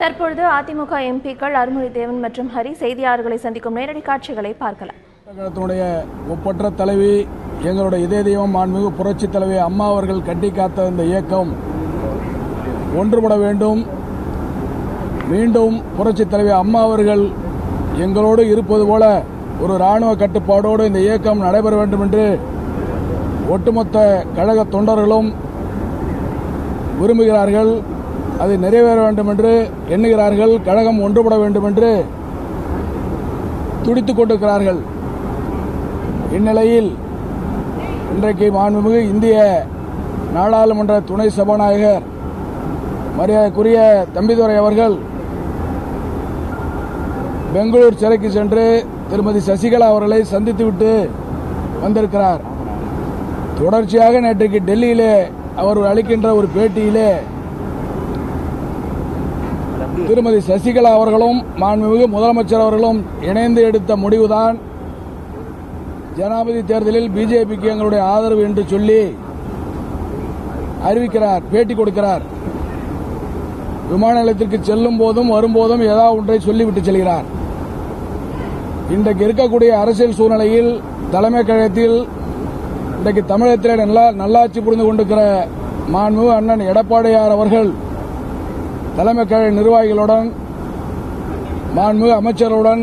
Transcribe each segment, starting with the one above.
தற்பொழுது அதிமுக எம்பிக்கள் அருள்மொழி தேவன் மற்றும் ஹரி செய்தியாளர்களை சந்திக்கும் நேரடி காட்சிகளை பார்க்கலாம். தமிழகத்தினுடைய ஒப்பற்ற தலைவி எங்களுடைய இதய தெய்வம் மாண்புமிகு புரட்சி தலைவி அம்மா அவர்கள் கட்டி காத்த இந்த இயக்கம் ஒன்றுபட வேண்டும். மீண்டும் புரட்சி தலைவி அம்மா அவர்கள் எங்களோடு இருப்பது போல ஒரு ராணுவ கட்டுப்பாடோடு இந்த இயக்கம் நடைபெற வேண்டும் என்று ஒட்டுமொத்த கழக தொண்டர்களும் விரும்புகிறார்கள். அது நிறைவேற வேண்டும் என்று எண்ணுகிறார்கள். கழகம் ஒன்றுபட வேண்டும் என்று துடித்துக் கொண்டிருக்கிறார்கள். இந்நிலையில் இன்றைக்கு மாண்புமிகு இந்திய நாடாளுமன்ற துணை சபாநாயகர் மரியாதைக்குரிய தம்பிதுரை அவர்கள் பெங்களூர் சிறைக்கு சென்று திருமதி சசிகலா அவர்களை சந்தித்துவிட்டு வந்திருக்கிறார். தொடர்ச்சியாக நேற்றைக்கு டெல்லியிலே அவர் அளிக்கின்ற ஒரு பேட்டியிலே திருமதி சசிகலா அவர்களும் மாண்புமிகு முதலமைச்சர் அவர்களும் இணைந்து எடுத்த முடிவுதான் ஜனாதிபதி தேர்தலில் பிஜேபிக்கு எங்களுடைய ஆதரவு என்று சொல்லி அறிவிக்கிறார் பேட்டி கொடுக்கிறார். விமான நிலையத்திற்கு செல்லும் போதும் வரும்போதும் ஏதாவது ஒன்றை சொல்லிவிட்டு செல்கிறார். இன்றைக்கு இருக்கக்கூடிய அரசியல் சூழ்நிலையில் தலைமை கழகத்தில் இன்றைக்கு தமிழகத்தில் நல்லாட்சி புரிந்து கொண்டிருக்கிற மாண்புமிகு அண்ணன் எடப்பாடியார் அவர்கள் தலைமை கழக நிர்வாகிகளுடன் மாண்புமிகு அமைச்சருடன்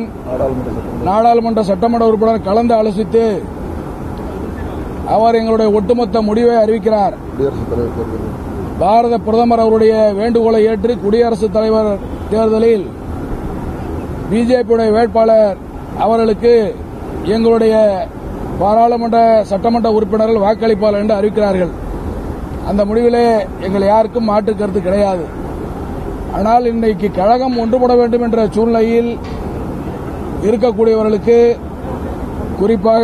நாடாளுமன்ற சட்டமன்ற உறுப்பினர் கலந்து ஆலோசித்து அவர் எங்களுடைய ஒட்டுமொத்த முடிவை அறிவிக்கிறார். பாரத பிரதமர் அவருடைய வேண்டுகோளை ஏற்று குடியரசுத் தலைவர் தேர்தலில் பிஜேபியுடைய வேட்பாளர் அவர்களுக்கு எங்களுடைய பாராளுமன்ற சட்டமன்ற உறுப்பினர்கள் வாக்களிப்பார்கள் என்று அறிவிக்கிறார்கள். அந்த முடிவிலே எங்கள் யாருக்கும் மாற்று கருத்து கிடையாது. ஆனால் இன்றைக்கு கழகம் ஒன்றுபட வேண்டும் என்ற சூழ்நிலையில் இருக்கக்கூடியவர்களுக்கு குறிப்பாக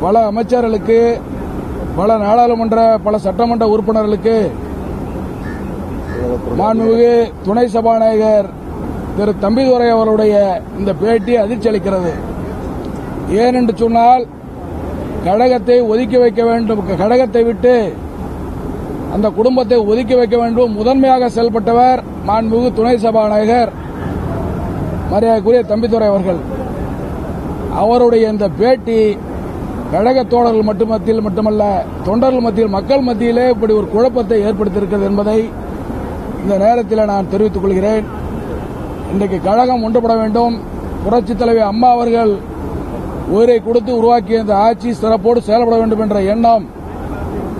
பல அமைச்சர்களுக்கு பல நாடாளுமன்ற பல சட்டமன்ற உறுப்பினர்களுக்கு மாண்புமிகு துணை சபாநாயகர் திரு தம்பிதுரை அவருடைய இந்த பேட்டி அதிர்ச்சி அளிக்கிறது. ஏனென்று சொன்னால் கழகத்தை ஒதுக்கி வைக்க வேண்டும் கழகத்தை விட்டு அந்த குடும்பத்தை ஒதுக்கி வைக்க வேண்டும். முதன்மையாக செயல்பட்டவர் மாண்புமிகு துணை சபாநாயகர் மரியாதைக்குரிய தம்பித்துறை அவர்கள். அவருடைய இந்த பேட்டி கழக தோழர்கள் மட்டும் மத்தியில் மட்டுமல்ல தொண்டர்கள் மத்தியில் மக்கள் மத்தியிலே இப்படி ஒரு குழப்பத்தை ஏற்படுத்தியிருக்கிறது என்பதை இந்த நேரத்தில் நான் தெரிவித்துக் கொள்கிறேன். இன்றைக்கு கழகம் ஒன்றுபட வேண்டும். புரட்சித் தலைவி அம்மா அவர்கள் உயிரை கொடுத்து உருவாக்கிய இந்த ஆட்சி சிறப்போடு செயல்பட வேண்டும் என்ற எண்ணம்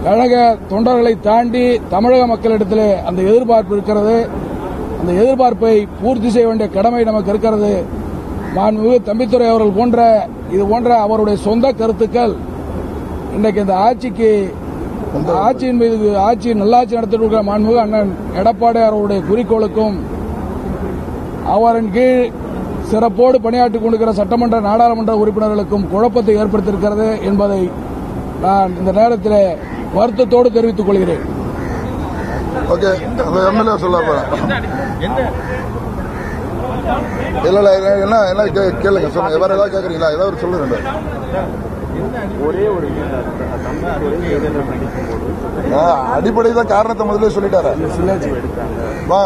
கழக தொண்டர்களை தாண்டி தமிழக மக்களிடத்தில் அந்த எதிர்பார்ப்பு இருக்கிறது. அந்த எதிர்பார்ப்பை பூர்த்தி செய்ய வேண்டிய கடமை நமக்கு இருக்கிறது. மாண்புமிகு தம்பித்துறை அவர்கள் போன்ற இது போன்ற அவருடைய சொந்த கருத்துக்கள் இன்றைக்கு இந்த ஆட்சிக்கு இந்த ஆட்சியின் மீது ஆட்சி நல்லாட்சி நடத்திட்டு இருக்கிற மாண்புமிகு அண்ணன் எடப்பாடி அவருடைய குறிக்கோளுக்கும் அவரின் கீழ் சிறப்போடு பணியாற்றிக் கொண்டிருக்கிற சட்டமன்ற நாடாளுமன்ற உறுப்பினர்களுக்கும் குழப்பத்தை ஏற்படுத்தியிருக்கிறது என்பதை நான் இந்த நேரத்தில் வருத்தத்தோடு தெரிவித்துக் கொள்கிறேன். ஓகே எம்எல்ஏ சொல்ல இல்ல இல்ல என்ன என்ன கே- கேளுங்க சொல்லுங்க. வேற ஏதாவது கேக்குறீங்களா? ஏதாவது சொல்லுங்க ஆ, அடிப்படை தான் காரணத்தை முதல்ல சொல்லிட்டாரு. வா.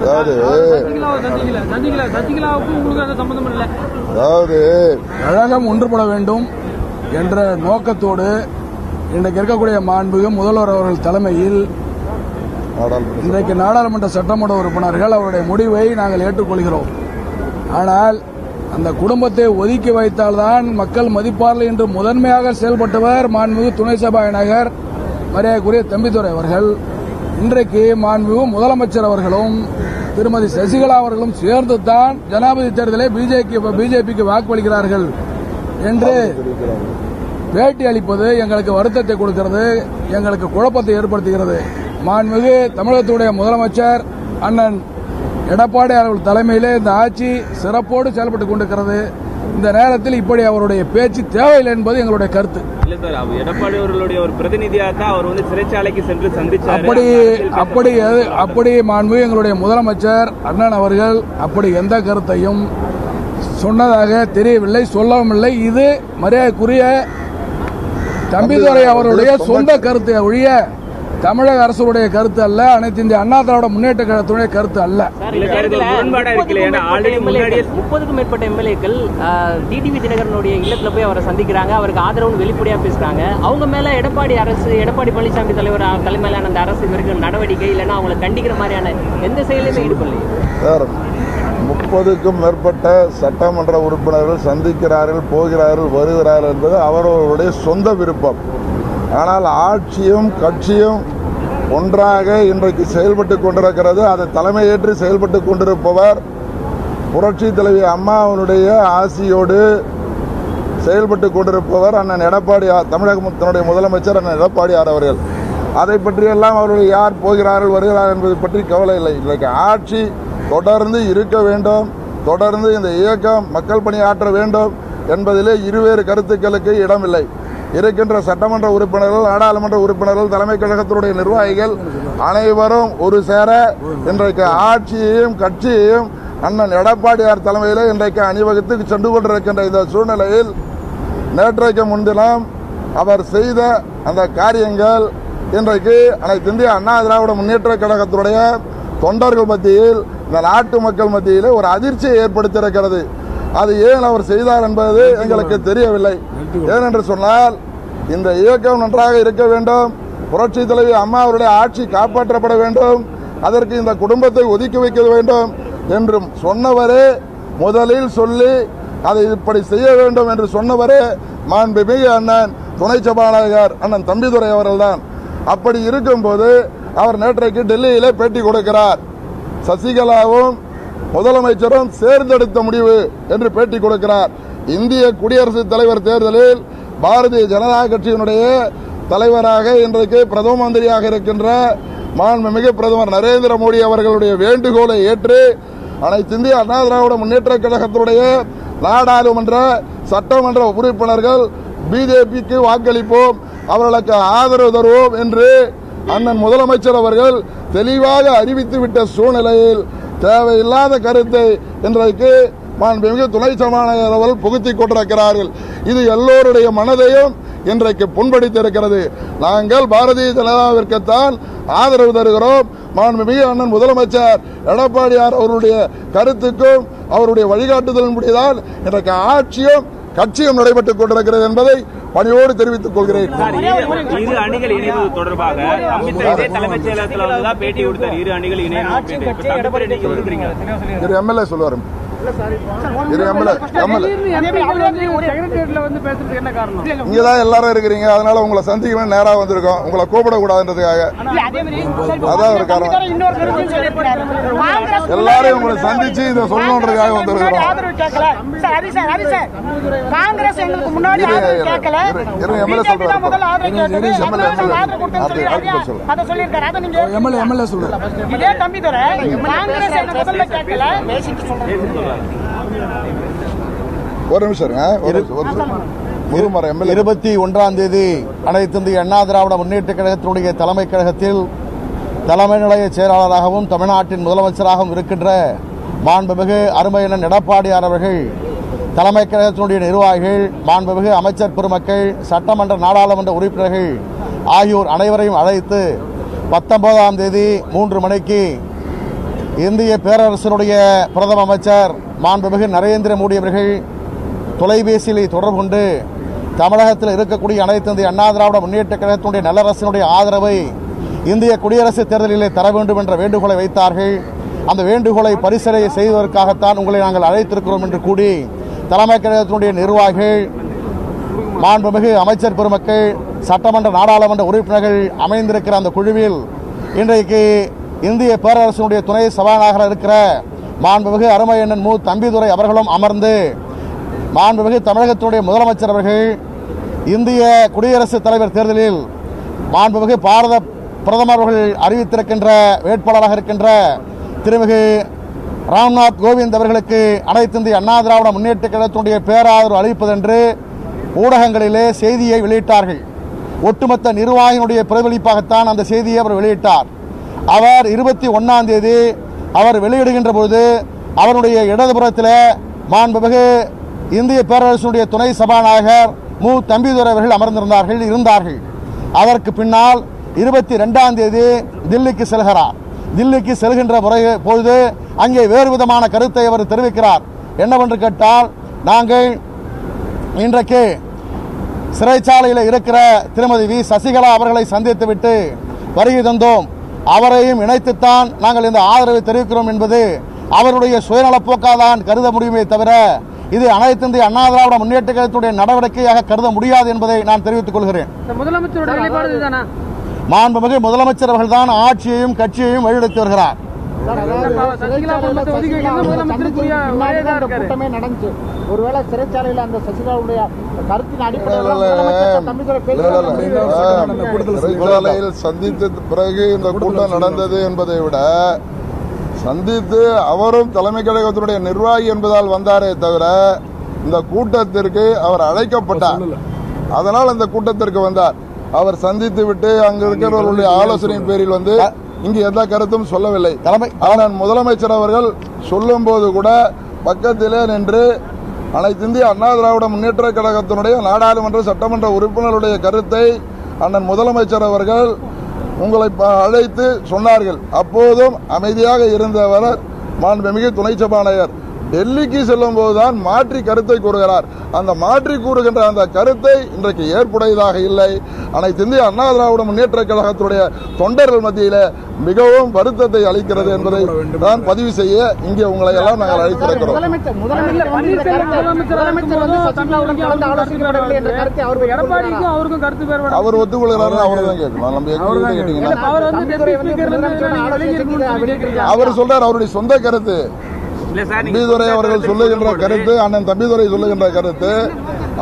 அதாவது அதாவது கழகம் ஒன்றுபட வேண்டும். என்ற நோக்கத்தோடு இன்றைக்கு இருக்கக்கூடிய மாண்புமிகு முதல்வர் அவர்கள் தலைமையில் இன்றைக்கு நாடாளுமன்ற சட்டமன்ற உறுப்பினர்கள் அவருடைய முடிவை நாங்கள் ஏற்றுக்கொள்கிறோம். ஆனால் அந்த குடும்பத்தை ஒதுக்கி வைத்தால்தான் மக்கள் மதிப்பார்கள் என்று முதன்மையாக செயல்பட்டவர் மாண்புமிகு துணை சபாநாயகர் மரியாதைக்குரிய தம்பித்துறை அவர்கள். இன்றைக்கு மாண்புமிகு முதலமைச்சர் அவர்களும் திருமதி சசிகலா அவர்களும் சேர்ந்து தான் ஜனாதிபதி தேர்தலை பிஜேபி பிஜேபிக்கு வாக்களிக்கிறார்கள் என்று பேட்டி அளிப்பது எங்களுக்கு வருத்தத்தை கொடுக்கிறது எங்களுக்கு குழப்பத்தை ஏற்படுத்துகிறது. மாண்புமிகு தமிழகத்துடைய முதலமைச்சர் அண்ணன் எடப்பாடி அவர்கள் தலைமையிலே இந்த ஆட்சி சிறப்போடு செயல்பட்டுக் கொண்டிருக்கிறது. இந்த நேரத்தில் இப்படி அவருடைய பேச்சு தேவையில்லை என்பது எங்களுடைய கருத்து. இல்ல சார் அவர் எடப்பாடி அவர்களுடைய ஒரு பிரதிநிதியா தான் அவர் வந்து சிறைச்சாலைக்கு சென்று சந்திச்சாரு. அப்படி அப்படி அப்படி மாண்புமிகு எங்களுடைய முதலமைச்சர் அண்ணன் அவர்கள் அப்படி எந்த கருத்தையும் சொன்னதாக தெரியவில்லை சொல்லவும் இல்லை. இது மரியாதைக்குரிய தம்பிதுரை அவருடைய சொந்த கருத்தை. ஒழிய தமிழக அரசுடைய கருத்து அல்ல அனைத்து இந்திய அண்ணா திராவிட முன்னேற்ற கழகத்துடைய கருத்து அல்ல. முப்பதுக்கும் மேற்பட்ட எம்எல்ஏக்கள் டிடிவி தினகரனுடைய இல்லத்துல போய் அவரை சந்திக்கிறாங்க. அவருக்கு ஆதரவு வெளிப்படையா பேசுறாங்க. அவங்க மேல எடப்பாடி அரசு எடப்பாடி பழனிசாமி தலைவர் தலைமையிலான அந்த அரசு எடுக்கிற நடவடிக்கை இல்லைன்னா அவங்களை கண்டிக்கிற மாதிரியான எந்த செயலையுமே ஈடுபடலையே. சார் முப்பதுக்கும் மேற்பட்ட சட்டமன்ற உறுப்பினர்கள் சந்திக்கிறார்கள் போகிறார்கள் வருகிறார்கள் என்பது அவரவர்களுடைய சொந்த விருப்பம். ஆனால் ஆட்சியும் கட்சியும் ஒன்றாக இன்றைக்கு செயல்பட்டு கொண்டிருக்கிறது. அதை தலைமையேற்று செயல்பட்டு கொண்டிருப்பவர் புரட்சி தலைவி அம்மாவனுடைய ஆசியோடு செயல்பட்டு கொண்டிருப்பவர் அண்ணன் எடப்பாடி தமிழகத்தினுடைய முதலமைச்சர் அண்ணன் எடப்பாடியார் அவர்கள். அதை பற்றியெல்லாம் அவர்கள் யார் போகிறார்கள் வருகிறார்கள் என்பது பற்றி கவலை இல்லை. இன்றைக்கு ஆட்சி தொடர்ந்து இருக்க வேண்டும். தொடர்ந்து இந்த இயக்கம் மக்கள் பணியாற்ற வேண்டும் என்பதிலே இருவேறு கருத்துக்களுக்கு இடமில்லை. இருக்கின்ற சட்டமன்ற உறுப்பினர்கள் நாடாளுமன்ற உறுப்பினர்கள் தலைமை கழகத்தினுடைய நிர்வாகிகள் அனைவரும் ஒரு சேர இன்றைக்கு ஆட்சியையும் கட்சியையும் அண்ணன் எடப்பாடியார் தலைமையில் இன்றைக்கு அணிவகுத்து சென்று கொண்டிருக்கின்ற இந்த சூழ்நிலையில் நேற்றைக்கு முன்தினம் அவர் செய்த அந்த காரியங்கள் இன்றைக்கு அனைத்து இந்திய அண்ணா திராவிட முன்னேற்ற கழகத்துடைய தொண்டர்கள் மத்தியில் இந்த நாட்டு மக்கள் மத்தியில் ஒரு அதிர்ச்சியை ஏற்படுத்தியிருக்கிறது. அது ஏன் அவர் செய்தார் என்பது எங்களுக்கு தெரியவில்லை. ஏனென்று சொன்னால் இந்த இயக்கம் நன்றாக இருக்க வேண்டும். புரட்சி தலைவி அம்மா அவருடைய ஆட்சி காப்பாற்றப்பட வேண்டும். அதற்கு இந்த குடும்பத்தை ஒதுக்கி வைக்க வேண்டும் என்றும் சொன்னவரே முதலில் சொல்லி அதை இப்படி செய்ய வேண்டும் என்று சொன்னவரே மாண்புமிகு அண்ணன் துணை சபாநாயகர் அண்ணன் தம்பிதுரை அவர்கள்தான். அப்படி இருக்கும்போது அவர் நேற்றைக்கு டெல்லியிலே பேட்டி கொடுக்கிறார். சசிகலாவும் முதலமைச்சரும் சேர்ந்தெடுத்த முடிவு என்று பேட்டி கொடுக்கிறார். இந்திய குடியரசுத் தலைவர் தேர்தலில் பாரதிய ஜனதா கட்சியினுடைய தலைவராக இன்றைக்கு பிரதம மந்திரியாக இருக்கின்ற மாண்புமிகு பிரதமர் நரேந்திர மோடி அவர்களுடைய வேண்டுகோளை ஏற்று அனைத்து இந்திய அண்ணா திராவிட முன்னேற்ற கழகத்தினுடைய நாடாளுமன்ற சட்டமன்ற உறுப்பினர்கள் பிஜேபிக்கு வாக்களிப்போம். அவர்களுக்கு ஆதரவு தருவோம் என்று அண்ணன் முதலமைச்சர் அவர்கள் தெளிவாக அறிவித்துவிட்ட சூழ்நிலையில் தேவையில்லாத கருத்தை இன்றைக்கு மாண்புமிகு துணை சபாநாயகர் அவர்கள் புகுத்திக் கொண்டிருக்கிறார்கள். இது எல்லோருடைய மனதையும் இன்றைக்கு புண்படுத்தியிருக்கிறது. நாங்கள் பாரதிய ஜனதாவிற்குத்தான் ஆதரவு தருகிறோம். மாண்புமிகு அண்ணன் முதலமைச்சர் எடப்பாடியார் அவருடைய கருத்துக்கும் அவருடைய வழிகாட்டுதலின்படிதான் இன்றைக்கு ஆட்சியும் கட்சியும் நடைபெற்றுக் கொண்டிருக்கிறது என்பதை பணியோடு தெரிவித்துக் கொள்கிறேன். இரு அணிகள் இணைவது தொடர்பாக தலைமைச் செயலகத்துல பேட்டி கொடுத்தார். இரு அணிகள் ஒதுக்குறீங்க திரு எம்எல்ஏ சொல்லுவார் திரு எம்எல்ஏ எம்எல்ஏ செக்ரட்டரியேட்ல வந்து பேசுறதுக்கு என்ன காரணம் இங்கதான் எல்லாரும் இருக்கிறீங்க அதனால உங்களை சந்திக்கணும் நேரா வந்திருக்கோம் உங்களை கூப்பிடக்கூடாதுன்றதுக்காக அதான் ஒரு காரணம் எல்லாரையும் உங்களை சந்திச்சு இதை சொல்லணுன்றதுக்காக வந்திருக்கிறோம் எம்எல்ஏ சொல்றேன். ஒரு நிமிஷம் இருங்க. இருபத்தி ஒன்றாம் தேதி அனைத்து இந்திய அண்ணா திராவிட முன்னேற்ற கழகத்தினுடைய தலைமை கழகத்தில் தலைமை நிலைய செயலாளராகவும் தமிழ்நாட்டின் முதலமைச்சராகவும் இருக்கின்ற மாண்புமிகு அருமையண்ணன் எடப்பாடியார் அவர்கள் தலைமை கழகத்தினுடைய நிர்வாகிகள் மாண்புமிகு அமைச்சர் பெருமக்கள் சட்டமன்ற நாடாளுமன்ற உறுப்பினர்கள் ஆகியோர் அனைவரையும் அழைத்து பத்தொன்பதாம் தேதி மூன்று மணிக்கு இந்திய பேரரசனுடைய பிரதம அமைச்சர் மாண்புமிகு நரேந்திர மோடி அவர்கள் தொலைபேசியில் தொடர்பு கொண்டு தமிழகத்தில் இருக்கக்கூடிய அனைத்து இந்திய அண்ணா திராவிட முன்னேற்ற கழகத்தினுடைய நல்லரசினுடைய ஆதரவை இந்திய குடியரசுத் தேர்தலிலே தர வேண்டும் என்ற வேண்டுகோளை வைத்தார்கள். அந்த வேண்டுகோளை பரிசீலனை செய்வதற்காகத்தான் உங்களை நாங்கள் அழைத்திருக்கிறோம் என்று கூடி தலைமை கழகத்தினுடைய நிர்வாகிகள் மாண்புமிகு அமைச்சர் பெருமக்கள் சட்டமன்ற நாடாளுமன்ற உறுப்பினர்கள் அமைந்திருக்கிற அந்த குழுவில் இன்றைக்கு இந்திய பேரரசினுடைய துணை சபாநாயகராக இருக்கிற மாண்புமிகு அருமையண்ணன் மு. தம்பிதுரை அவர்களும் அமர்ந்து மாண்புமிகு தமிழகத்தினுடைய முதலமைச்சர் அவர்கள் இந்திய குடியரசுத் தலைவர் தேர்தலில் மாண்புமிகு பாரத பிரதமர் அவர்கள் அறிவித்திருக்கின்ற வேட்பாளராக இருக்கின்ற திருமிகு ராம்நாத் கோவிந்த் அவர்களுக்கு அனைத்து இந்திய அண்ணா திராவிட முன்னேற்ற கழகத்தினுடைய பேராதரவு அளிப்பதென்று ஊடகங்களிலே செய்தியை வெளியிட்டார்கள். ஒட்டுமொத்த நிர்வாகியினுடைய பிரதிபலிப்பாகத்தான் அந்த செய்தியை அவர் வெளியிட்டார். அவர் இருபத்தி ஒன்னாம் தேதி அவர் வெளியிடுகின்ற பொழுது அவருடைய இடதுபுறத்தில் மாண்புமிகு இந்திய பேரரசுடைய துணை சபாநாயகர் மு. தம்பிதுரை அவர்கள் அமர்ந்திருந்தார்கள் இருந்தார்கள். அதற்கு பின்னால் இருபத்தி ரெண்டாம் தேதி தில்லிக்கு செல்கிறார். தில்லிக்கு செல்கின்ற முறை பொழுது அங்கே வேறு விதமான கருத்தை அவர் தெரிவிக்கிறார். என்னவென்று கேட்டால் நாங்கள் இன்றைக்கு சிறைச்சாலையில் இருக்கிற திருமதி வி. சசிகலா அவர்களை சந்தித்துவிட்டு வருகை தந்தோம். அவரையும் இணைத்துத்தான் நாங்கள் இந்த ஆதரவை தெரிவிக்கிறோம் என்பது அவருடைய சுயநலப்போக்காதான் கருத முடியுமே தவிர இது அனைத்து இந்திய அண்ணா திராவிட முன்னேற்ற கழகத்துடைய நடவடிக்கையாக கருத முடியாது என்பதை நான் தெரிவித்துக் கொள்கிறேன். மாண்புமிகு முதலமைச்சர் அவர்கள்தான் ஆட்சியையும் கட்சியையும் வழிநடத்தி வருகிறார். ஒருவேளை சிறைச்சாலையில் அந்த சசிகலாவுடைய சந்தித்த பிறகு இந்த கூட்டம் நடந்தது என்பதை விட சந்தித்து அவரும் தலைமை கழகத்தினுடைய நிர்வாகி என்பதால் வந்தாரே தவிர இந்த கூட்டத்திற்கு அவர் அழைக்கப்பட்டார். அதனால் அந்த கூட்டத்திற்கு வந்தார். அவர் சந்தித்து விட்டு அங்க இருக்கிறவர்களுடைய ஆலோசனையின் பேரில் வந்து இங்கு எந்த கருத்தும் சொல்லவில்லை. தலைமை ஆனால் முதலமைச்சர் அவர்கள் சொல்லும் போது கூட பக்கத்திலே நின்று அனைத்து இந்திய அண்ணா திராவிட முன்னேற்ற கழகத்தினுடைய நாடாளுமன்ற சட்டமன்ற உறுப்பினருடைய கருத்தை அண்ணன் முதலமைச்சர் அவர்கள் உங்களை ப- அழைத்து சொன்னார்கள். அப்போதும் அமைதியாக இருந்தவர் மாண்புமிகு துணை சபாநாயகர். டெல்லிக்கு செல்லும் போதுதான் மாற்றி கருத்தை கூறுகிறார். அந்த மாற்றி கூறுகின்ற அந்த கருத்தை இன்றைக்கு ஏற்புடையதாக இல்லை. அனைத்து இந்திய அண்ணா திராவிட முன்னேற்ற கழகத்துடைய தொண்டர்கள் மத்தியில மிகவும் வருத்தத்தை அளிக்கிறது என்பதை நான் பதிவு செய்ய இங்கே உங்களை எல்லாம் நாங்கள் அழைத்திருக்கிறோம். அவர் இப்ப எடப்பாடிக்கும் அவருக்கும் கருத்து வேறுபாடு அவர் ஒத்துக்கொள்கிறாருன்னு அவரை தான் கேட்கணும். நம்ம எங்க கேட்டீங்கன்னா. அவர் சொல்றார் அவருடைய சொந்த கருத்து. தம்பிதுரை அவர்கள் சொல்லுகின்ற கருத்து அண்ணன் தம்பிதுரை சொல்லுகின்ற கருத்து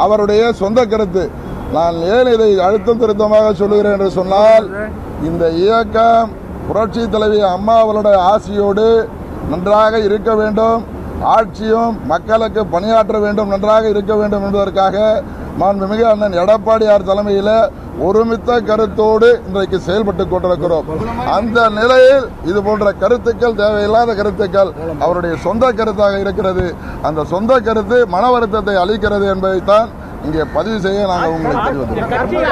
அவருடைய சொந்த கருத்து. நான் ஏன் இதை அழுத்தம் திருத்தமாக சொல்லுகிறேன் என்று சொன்னால் இந்த இயக்கம் புரட்சி தலைவி அம்மா அவர்களுடைய ஆசியோடு நன்றாக இருக்க வேண்டும். ஆட்சியும் மக்களுக்கு பணியாற்ற வேண்டும் நன்றாக இருக்க வேண்டும் என்பதற்காக மாண்புமிகு அண்ணன் எடப்பாடியார் தலைமையில் ஒருமித்த கருத்தோடு இன்றைக்கு செயல்பட்டுக் கொண்டிருக்கிறோம். அந்த நிலையில் இது போன்ற கருத்துக்கள் தேவையில்லாத கருத்துக்கள் அவருடைய சொந்த கருத்தாக இருக்கிறது. அந்த சொந்த கருத்து மன வருத்தத்தை அளிக்கிறது என்பதைத்தான் இங்கே பதிவு செய்ய நாங்கள் உங்களுக்கு தெரிவித்துள்ளோம்